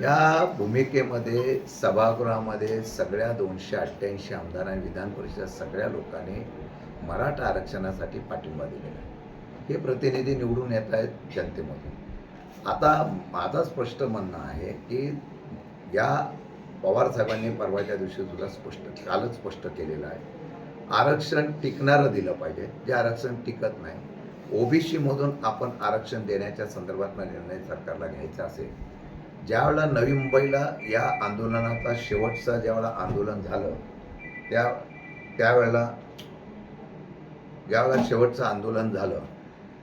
या भूमिकेमध्ये सभागृहामध्ये सगळ्या दोनशे अठ्ठ्याऐंशी आमदारांनी विधान परिषद सगळ्या लोकांनी मराठा आरक्षणासाठी पाठिंबा दिलेला आहे. हे प्रतिनिधी निवडून येत आहेत जनतेमधून. आता माझं स्पष्ट म्हणणं आहे की या पवार साहेबांनी परवाच्या दिवशी सुद्धा स्पष्ट कालच स्पष्ट केलेलं आहे. आरक्षण टिकणारं दिलं पाहिजे. जे आरक्षण टिकत नाही ओबीसीमधून आपण आरक्षण देण्याच्या संदर्भातला निर्णय सरकारला घ्यायचा असेल ज्यावेळेला नवी मुंबईला या आंदोलनाचा शेवटचा ज्यावेळेला आंदोलन झालं त्या त्यावेळेला ज्यावेळेला शेवटचं आंदोलन झालं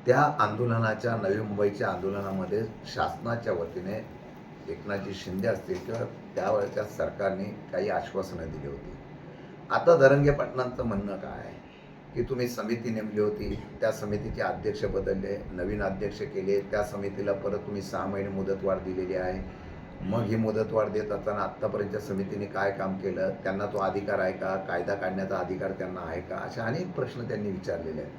त्या आंदोलनाच्या नवी मुंबईच्या आंदोलनामध्ये शासनाच्या वतीने एकनाथजी शिंदे असतील किंवा त्यावेळेच्या सरकारने काही आश्वासनं दिली होती. आता धरंगे पाटलांचं म्हणणं काय आहे? की तुम्ही समिती नेमली होती त्या समितीचे अध्यक्ष बदलले नवीन अध्यक्ष केले त्या समितीला परत तुम्ही सहा महिने मुदतवाढ दिलेली आहे. मग ही मुदतवाढ देत असताना आत्तापर्यंतच्या समितीने काय काम केलं? त्यांना तो अधिकार आहे का? कायदा काढण्याचा अधिकार त्यांना आहे का? अशा अनेक प्रश्न त्यांनी विचारलेले आहेत.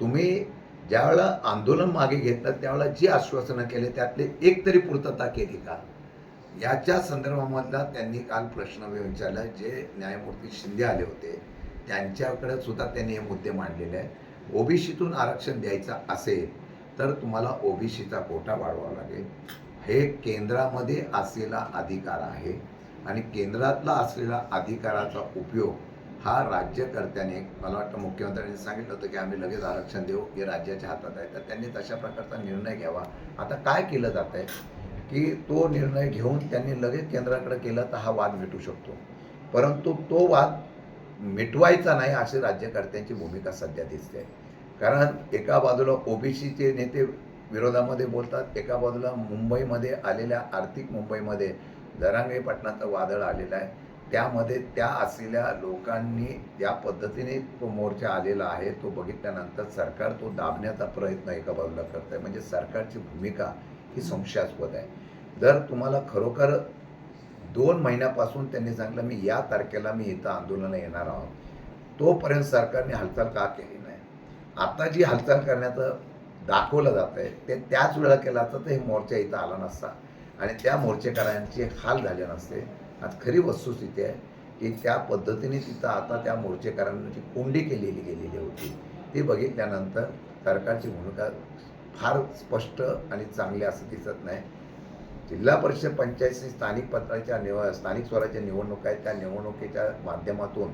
तुम्ही ज्यावेळेला आंदोलन मागे घेतलं त्यावेळेला जी आश्वासनं केले त्यातले एक तरी पूर्तता केली का? याच्या संदर्भामधला त्यांनी काल प्रश्न विचारला जे न्यायमूर्ती शिंदे आले होते. त्यांच्याकडे सुद्धा त्यांनी हे मुद्दे मांडलेले आहेत. ओबीसीतून आरक्षण द्यायचं असेल तर तुम्हाला ओबीसीचा कोटा वाढवावा लागेल. हे केंद्रामध्ये असलेला अधिकार आहे आणि केंद्रातला असलेला अधिकाराचा उपयोग हा राज्यकर्त्याने मला वाटतं मुख्यमंत्र्यांनी सांगितलं होतं की आम्ही लगेच आरक्षण देऊ हे राज्याच्या हातात आहे. तर त्यांनी तशा प्रकारचा निर्णय घ्यावा. आता काय केलं जात आहे? की तो निर्णय घेऊन त्यांनी लगेच केंद्राकडे केला तर हा वाद मिटू शकतो. परंतु तो वाद मिटवायचा नाही अशी राज्यकर्त्यांची भूमिका सध्या दिसते कारण एका बाजूला ओबीसीचे नेते विरोधामध्ये बोलतात एका बाजूला मुंबईमध्ये आलेल्या आर्थिक मुंबईमध्ये दरांगे पाटणाचं वादळ आलेलं आहे. त्यामध्ये त्या असलेल्या लोकांनी ज्या पद्धतीने तो मोर्चा आलेला आहे तो बघितल्यानंतर सरकार तो दाबण्याचा प्रयत्न एका बाजूला करत आहे म्हणजे सरकारची भूमिका ही संशयास्पद आहे. जर तुम्हाला खरोखर दोन महिन्यापासून त्यांनी सांगितलं मी या तारखेला मी इथं आंदोलनं येणार आहोत. तोपर्यंत सरकारने हालचाल का केली नाही? आता जी हालचाल करण्याचं दाखवलं जात आहे ते त्याच वेळा केलं असतं तर हे मोर्चा इथं आला नसता. आणि त्या मोर्चेकऱ्यांचे हाल झाले नसते. आज खरी वस्तुस्थिती आहे की त्या पद्धतीने तिथं आता त्या मोर्चेकऱ्यांची कोंडी केलेली गेलेली होती ती बघितल्यानंतर सरकारची भूमिका फार स्पष्ट आणि चांगली असं दिसत नाही. जिल्हा परिषद पंचायत स्थानिक पत्राच्या निव स्थानिक स्वराज्य निवडणुका आहेत. त्या निवडणुकीच्या माध्यमातून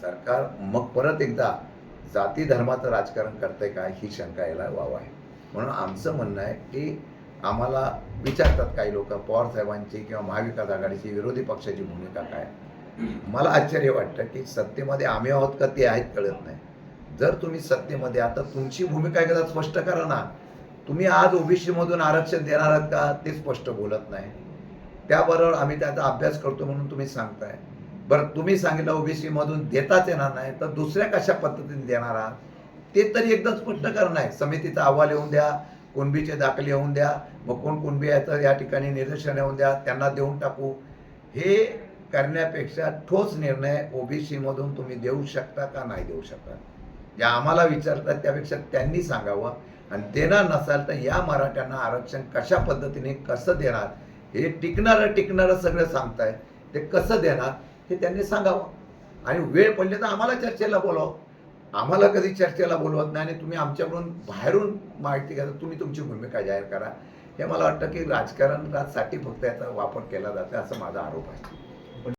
सरकार मग परत एकदा जाती धर्माचं राजकारण करतंय का? ही शंका यायला वाव आहे. म्हणून आमचं म्हणणं आहे की आम्हाला विचारतात काही लोक पवार साहेबांची किंवा महाविकास आघाडीची विरोधी पक्षाची भूमिका काय? मला आश्चर्य वाटतं की सत्तेमध्ये आम्ही आहोत का ते आहेत कळत नाही. जर तुम्ही सत्तेमध्ये आता तुमची भूमिका एकदा स्पष्ट करा ना. तुम्ही आज ओबीसीमधून आरक्षण देणार आहात का ते स्पष्ट बोलत नाही. त्याबरोबर आम्ही त्याचा अभ्यास करतो म्हणून तुम्ही सांगताय. बरं तुम्ही सांगितलं ओबीसीमधून देताच येणार नाही तर दुसऱ्या कशा पद्धतीने देणार आहात? ते तरी एकदम स्पष्ट करणं आहे. समितीचा अहवाल येऊन द्या कुणबीचे दाखले येऊन द्या मग कोण कुणबी याचं या ठिकाणी निदर्शन येऊन द्या त्यांना देऊन टाकू. हे करण्यापेक्षा ठोस निर्णय ओबीसीमधून तुम्ही देऊ शकता का नाही देऊ शकता? जे आम्हाला विचारतात त्यापेक्षा त्यांनी सांगावं. आणि देणार नसाल तर या मराठ्यांना आरक्षण कशा पद्धतीने कसं देणार? हे टिकणारं टिकणारं सगळं सांगताय ते कसं देणार हे त्यांनी सांगावं. आणि वेळ पडले तर आम्हाला चर्चेला बोलावं. आम्हाला कधी चर्चेला बोलवत नाही आणि तुम्ही आमच्याकडून बाहेरून माहिती घ्या तुम्ही तुमची भूमिका जाहीर करा. हे मला वाटतं की राजकारणासाठी फक्त याचा वापर केला जातो असं माझा आरोप आहे.